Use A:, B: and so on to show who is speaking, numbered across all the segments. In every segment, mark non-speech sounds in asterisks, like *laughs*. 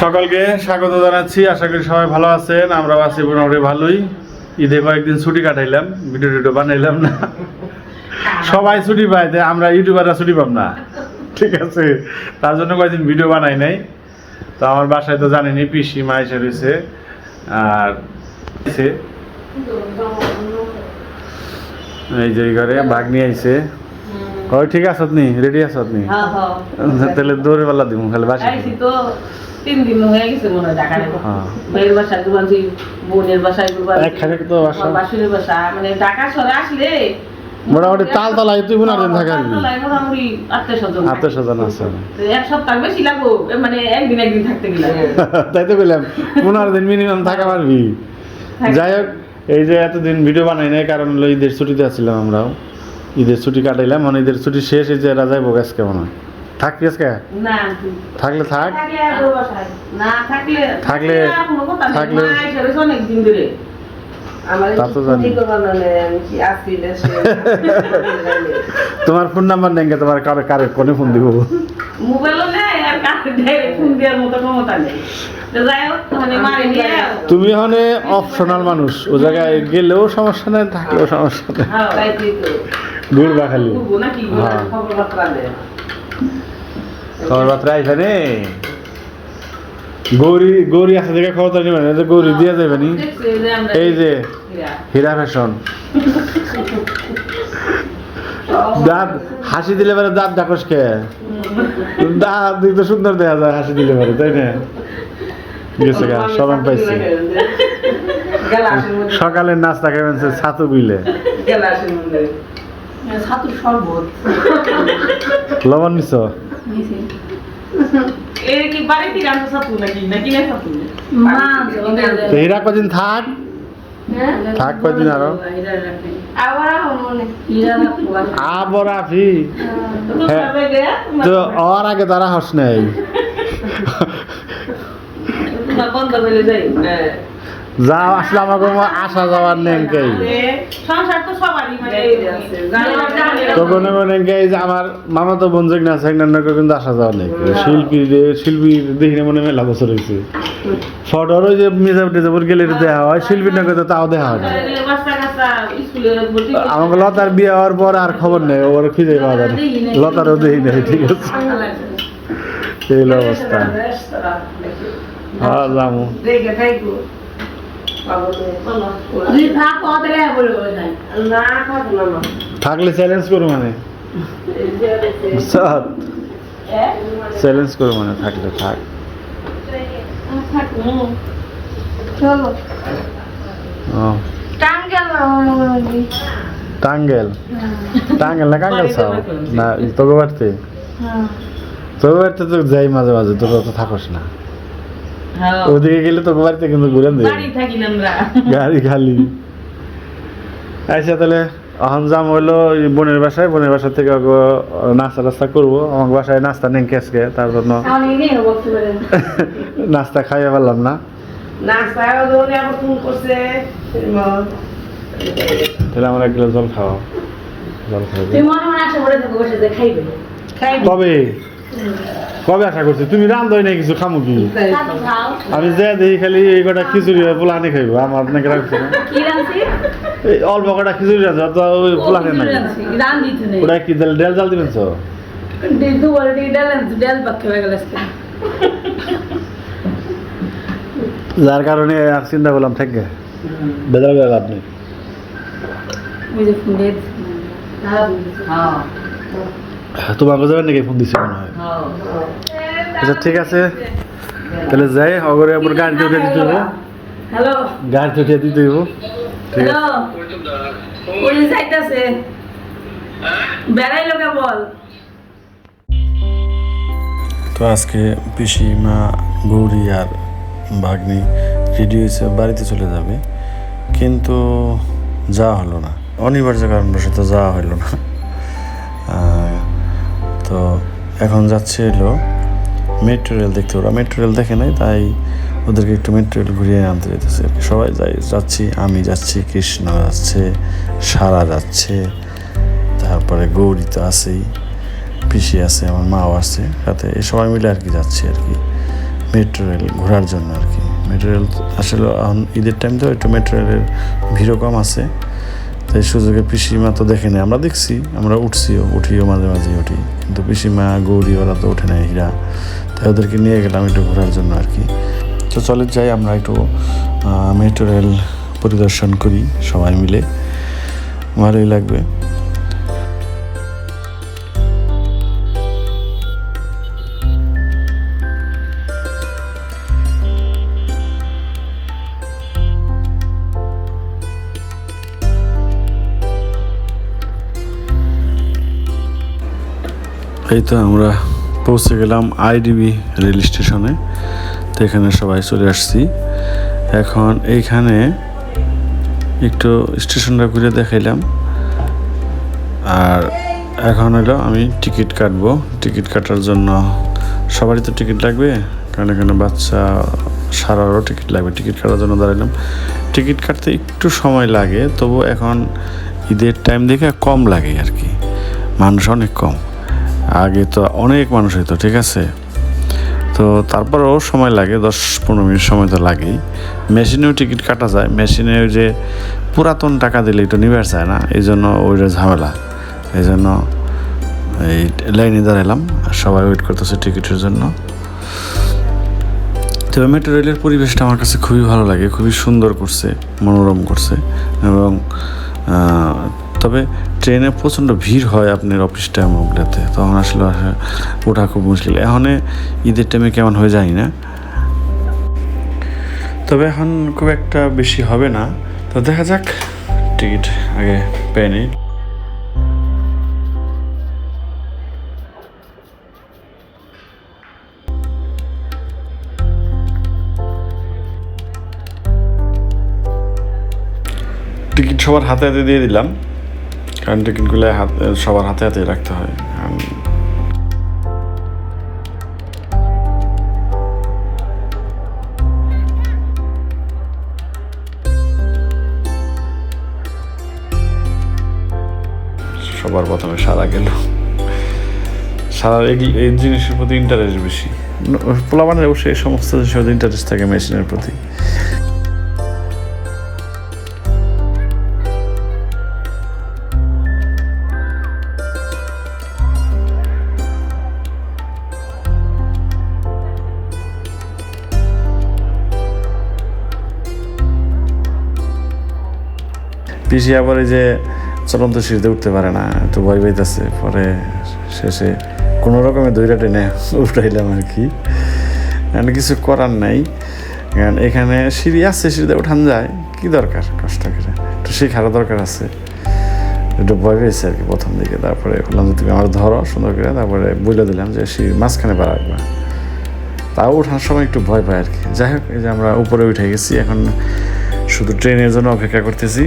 A: সকলকে স্বাগত জানাচ্ছি। আশা করি সবাই ভালো আছেন। আমরা আছি মোটামুটি ভালোই। ঈদে কয়েকদিন ছুটি কাটাইলাম। ভিডিও টিডিও বানাইলাম না। সবাই ছুটি পায় তাই আমরা ইউটিউবাররা ছুটি পাব না। ঠিক আছে? তার জন্য কয়েকদিন ভিডিও বানাই নাই। তো আমার বাসায় তো জানেনি পিসি, মা এসে রয়েছে। আর এই যে ঘরে বাঘ নিয়ে আইছে। ওই ঠিক আছে আপনি রেডি আছে আপনি?
B: হ্যাঁ, হ্যাঁ।
A: তাহলে দৌড়ে পাল্লা দিব খালি বাসি
B: তো তিন দিন হয়ে গেছে মনে হয় ঢাকায়
A: হ্যাঁ।
B: মেয়ের বাসায় ঘুমাচ্ছি বোনের বাসায় ঘুমাচ্ছি
A: একখানে তো বাসা।
B: বাসুরের বাসা মানে ঢাকা শহরে আসলে
A: মোটামুটি তালতলায় তুই মনে হয় থাকাবি
B: তালতলায় মোটামুটি আত্মীয় স্বজন
A: আত্মীয় স্বজন আছে।
B: এক সপ্তাহ বেশি লাগবো মানে একদিন একদিন থাকতে গেলে। *laughs*
A: তাই তো বললাম পনেরো দিন মিনিমাম থাকা পারবি। যাই হোক এই যে এতদিন ভিডিও বানাই নাই কারণ ঈদের ছুটিতে আসছিলাম আমরাও। ঈদের ছুটি কাটাইলাম মানে ঈদের ছুটি শেষ এই যে এরা যাইব আজকে মনে হয়। থাকবি আজকে? থাকলে থাক।
B: থাকলে থাকলে
A: তোমার ফোন নাম্বার নেই গে, তোমার কারে কারে কোনে ফোন দিব।
B: মোবাইলও নেই আর কাছে ডাইরেক্ট ফোন দেওয়ার মতো ক্ষমতা নেই। তো যাই হোক মানে
A: তুমি হনে অপশনাল মানুষ। ও জায়গায় গেলেও সমস্যা নেই থাকলেও সমস্যা নেই।
B: হ্যাঁ,
C: তাই তুই তো
A: ঘুরবা খালি
B: ঘুরবো নাকি
A: হ্যাঁ।
C: খবর বার্তা
A: আইসা নে। গৌরী গৌরী আছে দেখে খবর তো নিবেন এই যে গৌরী দিয়ে যাবে নি
B: দেখছি যে আমরা
A: এই যে
B: হীরা।
A: ফ্যাশন। দাঁত হাসি দিলে পারে দাঁত ডাকস কে? দাঁত দিতে সুন্দর দেখা যায় হাসি দিলে পারে তাই না? গেছে গা সবাই পাইছি। সকালের নাস্তা খাবেন ছাতু বিলে।
B: ছাতুর শরবত।
A: লবণ নিছ তো হীরা কদিন থাক? থাক কদিন আরও।
C: আবার
A: আফি। হ্যাঁ। তো ওর আগে তারা হস নাই।
B: বন্ধ করে যাই
C: হ্যাঁ
A: যা আসলে আমাকে আসা যাওয়ার নেই
B: তো মানে।
A: তো কোনো কোনো এই যে আমার মামা তো বঞ্জক না আছে কিন্তু আসা যাওয়া নেই শিল্পী শিল্পী দেখি না মনে মেলা বছর হয়েছে ফটোর ওই যে মিজাব টিজাবুর গেলে দেওয়া হয় শিল্পীর নগর তো তাও দেওয়া হয় না।
B: করতে-
A: আমাকে লতার বিয়ে হওয়ার পর আর খবর নেই ওর খুঁজে পাওয়া যায় লতারও দেখি নেই ঠিক আছে। এই অবস্থা। হ্যাঁ যাব। থাকলে চ্যালেঞ্জ করো মানে। সৎ। চ্যালেঞ্জ করো মানে থাকলে থাক। ও। টাঙ্গেল টাঙ্গেল? না কাঙ্গেল চাও না। তোকে বাড়তে? তোকে বাড়তে তো যাই মাঝে মাঝে তোকে তো থাকস না।
B: হ্যাঁ।
A: ওদিকে গেলে তোকে বাড়িতে কিন্তু ঘুরে দেবে। গাড়ি খালি। আচ্ছা তাহলে এখন যাম হইল বোনের বাসায়। বোনের বাসা থেকে নাস্তা টাস্তা করব। আমার বাসায় নাস্তা নেই কেসকে তার জন্য *laughs* নাস্তা খাইয়ে পারলাম না। তাহলে আমরা এক গ্লাস জল খাওয়া। জল খাইবে।
C: খাই
A: কবে? কবে আশা করছি? তুমি রান্ধই নাই কিছু খামো কি? আমি যে দেখি খালি এই কটা খিচুড়ি হয় পোলানি খাইবো আমার নাকি রাখছে এই অল্প কটা খিচুড়ি রাখছে তো ওই পোলানি নাকি ওটা কি ডাল ডাল জাল দিবেন তো? যার কারণে চিন্তা করলাম থেকে বেজাল বেজাল আপনি তোমাকে যাবেন নাকি? ফোন দিছে মনে হয়। আচ্ছা ঠিক আছে। তাহলে যাই অগরে আবার গাড়িতে উঠে দিতে হইব।
B: হ্যালো।
A: গাড়িতে উঠে দিতে হইব। ঠিক আছে।
B: বেড়াইলো কে
A: তো আজকে পিসি মা গৌরী আর ভাগ্নি রেডি হয়েছে বাড়িতে চলে যাবে। কিন্তু যাওয়া হলো না। অনিবার্য কারণবশত যাওয়া হলো না। তো এখন যাচ্ছে এলো মেট্রো রেল দেখতে। ওরা মেট্রো রেল দেখে নাই, তাই ওদেরকে একটু মেট্রো রেল ঘুরিয়ে আনতে যেতেছে। সবাই যাই, যাচ্ছি, আমি যাচ্ছি, কৃষ্ণ যাচ্ছে, সারা যাচ্ছে, তারপরে গৌরী তো আছেই, পিসি আছে, আমার মাও আছে সাথে সবাই মিলে আর কি যাচ্ছি আর কি। মেট্রো রেল ঘোরার জন্য আর কি। মেট্রো রেল আসলে এখন ঈদের টাইম তো একটু মেট্রো রেলের ভিড়ও কম আছে। তাই সুযোগে পিসিমা তো দেখেনি আমরা দেখছি, আমরা উঠছিও, উঠিও মাঝে মাঝে উঠি। কিন্তু পিসিমা গৌরী ওরা তো ওঠে নাই, হীরা। তাই ওদেরকে নিয়ে গেলাম একটু ঘোরার জন্য আর কি। তো চলে যাই, আমরা একটু মেট্রো রেল পরিদর্শন করি সবাই মিলে। ভালোই লাগবে। এই তো আমরা পৌঁছে গেলাম আইডিবি রেল স্টেশনে। তো এখানে সবাই চলে আসছি। এখন এইখানে একটু স্টেশনটা ঘুরে দেখাইলাম। আর এখন হলো আমি টিকিট কাটবো। টিকিট কাটার জন্য সবারই তো টিকিট লাগবে। কারণ এখানে বাচ্চা সারারও টিকিট লাগবে। টিকিট কাটার জন্য দাঁড়ালাম টিকিট কাটতে একটু সময় লাগে, তবু এখন ঈদের টাইম দেখে কম লাগে আর কি। মানুষ অনেক কম। আগে তো অনেক মানুষ হইতো, ঠিক আছে? তো তারপরেও সময় লাগে, দশ পনেরো মিনিট সময় তো লাগেই। মেশিনেও টিকিট কাটা যায়, মেশিনে ওই যে পুরাতন টাকা দিলে তো নিবার যায় না, এই জন্য ওইটা ঝামেলা। এই জন্য এই লাইনে দাঁড়ালাম সবাই ওয়েট করতেছে টিকিটের জন্য। তো মেট্রো রেলের পরিবেশটা আমার কাছে খুবই ভালো লাগে, খুবই সুন্দর করছে, মনোরম করছে, এবং তবে ট্রেনে প্রচণ্ড ভিড় হয় আপনার অফিস টাইম ওগুলোতে। তখন আসলে আসা- ওঠা খুব মুশকিল। এখন ঈদের টাইমে কেমন হয়ে যায় না। তবে এখন খুব একটা বেশি হবে না। তো দেখা যাক, টিকিট আগে পেয়ে টিকিট সবার হাতে হাতে দিয়ে দিলাম। কারণ টিকিটগুলো সবার হাতে হাতে রাখতে হয়। সবার প্রথমে সারা গেল। সারা এই এই জিনিসের প্রতি ইন্টারেস্ট বেশি। পোলাবানের অবশ্যই এই সমস্ত জিনিসের ইন্টারেস্ট থাকে মেশিনের প্রতি। পিসি আবার এই যে চলন্ত সিঁড়িতে উঠতে পারে না, একটু ভয় পাইতেছে। পরে শেষে কোনো রকমে দইটা টেনে উঠাইলাম আর কি। কারণ কিছু করার নাই। কারণ এখানে সিঁড়ি আছে, সিঁড়িতে উঠান যায়। কি দরকার কষ্ট করে? একটু শেখারও দরকার আছে। একটু ভয় পেয়েছে আর কি প্রথম দিকে। তারপরে বললাম যে, তুমি আমার ধরো সুন্দর করে। তারপরে বলে দিলাম যে, সিঁড়ির মাঝখানে পা রাখবা তাও ওঠার সময় একটু ভয় পায় আর কি। যাই হোক, এই যে আমরা উপরে উঠে গেছি। এখন শুধু ট্রেনের জন্য অপেক্ষা করতেছি।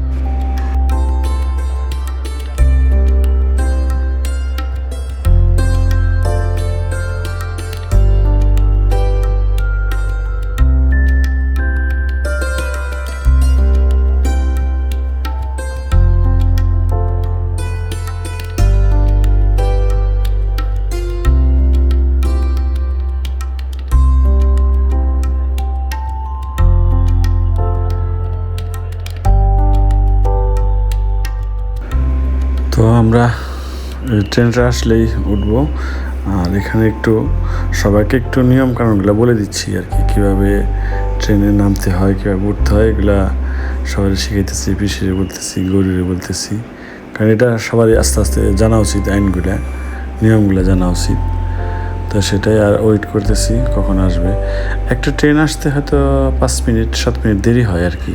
A: ট্রেনটা আসলেই উঠবো। আর এখানে একটু সবাইকে একটু নিয়ম কানুনগুলো বলে দিচ্ছি আর কি, কীভাবে ট্রেনে নামতে হয়, কীভাবে উঠতে হয়, এগুলা সবাই শিখাইতেছি, পিসিরে বলতেছি, গরিরে বলতেছি। কারণ এটা সবারই আস্তে আস্তে জানা উচিত, আইনগুলা, নিয়মগুলো জানা উচিত। তো সেটাই আর ওয়েট করতেছি কখন আসবে। একটা ট্রেন আসতে হয়তো পাঁচ মিনিট, সাত মিনিট দেরি হয় আর কি।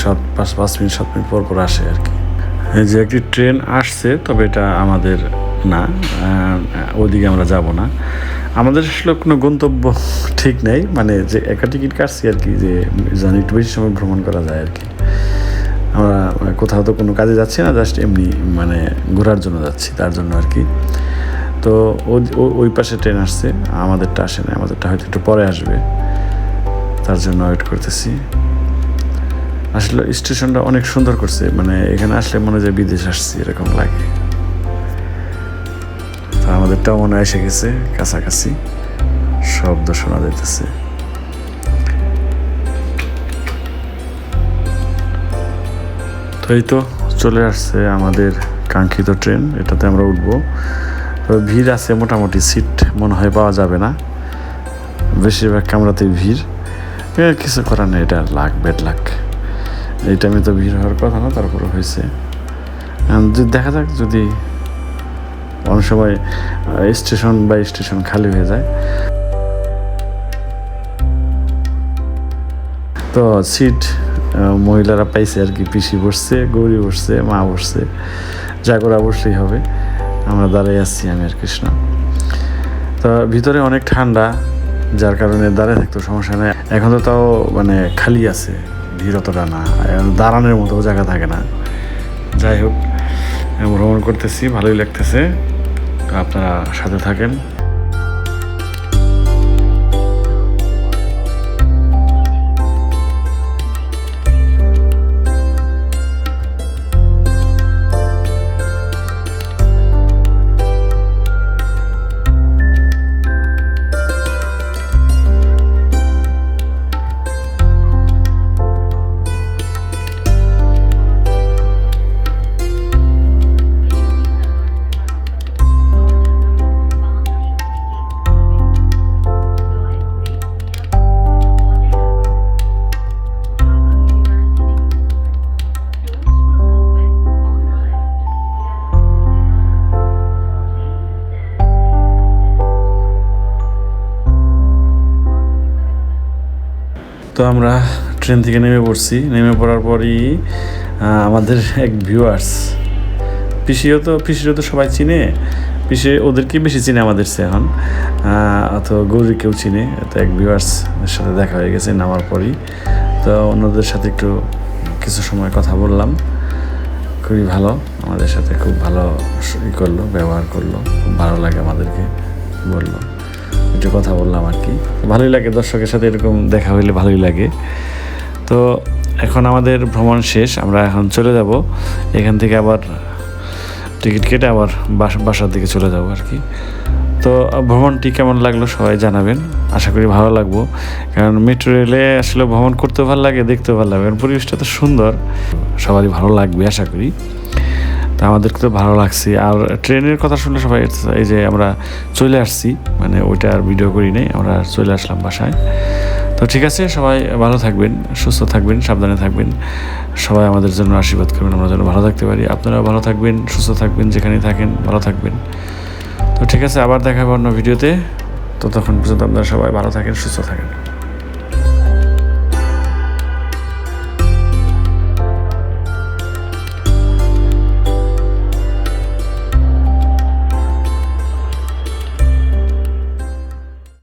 A: সাত, পাঁচ পাঁচ মিনিট, সাত মিনিট পর পর আসে আর কি। যে একটি ট্রেন আসছে তবে এটা আমাদের না। আহ, ওইদিকে আমরা যাব না। আমাদের আসলে কোনো গন্তব্য ঠিক নেই। মানে যে একটা টিকিট কাটছি আর কি যে জানি একটু বেশি সময় ভ্রমণ করা যায় আর কি। আমরা কোথাও তো কোনো কাজে যাচ্ছি না জাস্ট এমনি মানে ঘোরার জন্য যাচ্ছি তার জন্য আর কি। তো ওই পাশে ট্রেন আসছে আমাদেরটা আসে না আমাদেরটা হয়তো একটু পরে আসবে। তার জন্য ওয়েট করতেছি। আসলে স্টেশনটা অনেক সুন্দর করছে মানে এখানে আসলে মনে হয় বিদেশ আসছি, এরকম লাগে। আমাদেরটাও মনে হয় এসে গেছে, কাছাকাছি। শব্দ শোনা যাইতেছে। তো তো চলে আসছে আমাদের কাঙ্ক্ষিত ট্রেন, এটাতে আমরা উঠবো। তো ভিড় আছে মোটামুটি, সিট মনে হয় পাওয়া যাবে না। বেশিরভাগ কামরাতেই ভিড়। কিছু করার নেই, এটা লাখ বেড লাখ এই টাইমে তো ভিড় হওয়ার কথা না, তারপরে হয়েছে। যদি দেখা যাক, যদি অনেক সময় স্টেশন বা স্টেশন খালি হয়ে যায়। তো সিট মহিলারা পাইছে আর কি, পিসি বসছে, গৌরী বসছে, মা বসছে। করে বসলেই হবে। আমরা দাঁড়াই আসছি আমি আর কৃষ্ণ। তো ভিতরে অনেক ঠান্ডা, যার কারণে দাঁড়িয়ে থাকতো সমস্যা নেই। এখন তো তাও মানে খালি আছে। ভিড় অতটা না দাঁড়ানোর মতো জায়গা থাকে না। যাই হোক ভ্রমণ করতেছি, ভালোই লাগতেছে। আপনারা সাথে থাকেন। তো আমরা ট্রেন থেকে নেমে পড়ছি। নেমে পড়ার পরই আমাদের এক ভিউয়ার্স পিসিও তো পিসিও তো সবাই চিনে। পিসি ওদেরকে বেশি চিনে আমাদের সে এখন। তো গৌরীকেও চিনে। তো এক ভিউয়ার্সের সাথে দেখা হয়ে গেছে, নামার পরই। তো অন্যদের সাথে একটু কিছু সময় কথা বললাম। খুবই ভালো। আমাদের সাথে খুব ভালো ই করল, ব্যবহার করল। খুব ভালো লাগে আমাদেরকে বলল। একটু কথা বললাম আর কি। ভালোই লাগে দর্শকের সাথে এরকম দেখা হইলে ভালোই লাগে। তো এখন আমাদের ভ্রমণ শেষ, আমরা এখন চলে যাব। এখান থেকে আবার টিকিট কেটে আবার বাসা বাসার দিকে চলে যাব আর কি। তো ভ্রমণটি কেমন লাগল সবাই জানাবেন। আশা করি ভালো লাগবো। কারণ মেট্রো রেলে আসলে ভ্রমণ করতে ভালো লাগে দেখতে ভালো লাগে পরিবেশটা তো সুন্দর। সবারই ভালো লাগবে, আশা করি। তা আমাদেরকে তো ভালো লাগছে। আর ট্রেনের কথা শুনলে সবাই এই যে আমরা চলে আসছি মানে ওইটা আর ভিডিও করি নাই, আমরা চলে আসলাম বাসায়। তো ঠিক আছে, সবাই ভালো থাকবেন, সুস্থ থাকবেন, সাবধানে থাকবেন। সবাই আমাদের জন্য আশীর্বাদ করবেন, আমরা যেন ভালো থাকতে পারি। আপনারাও ভালো থাকবেন, সুস্থ থাকবেন, যেখানেই থাকেন, ভালো থাকবেন। তো ঠিক আছে, আবার দেখা হবে অন্য ভিডিওতে ততক্ষণ পর্যন্ত আপনারা সবাই ভালো থাকেন, সুস্থ থাকেন।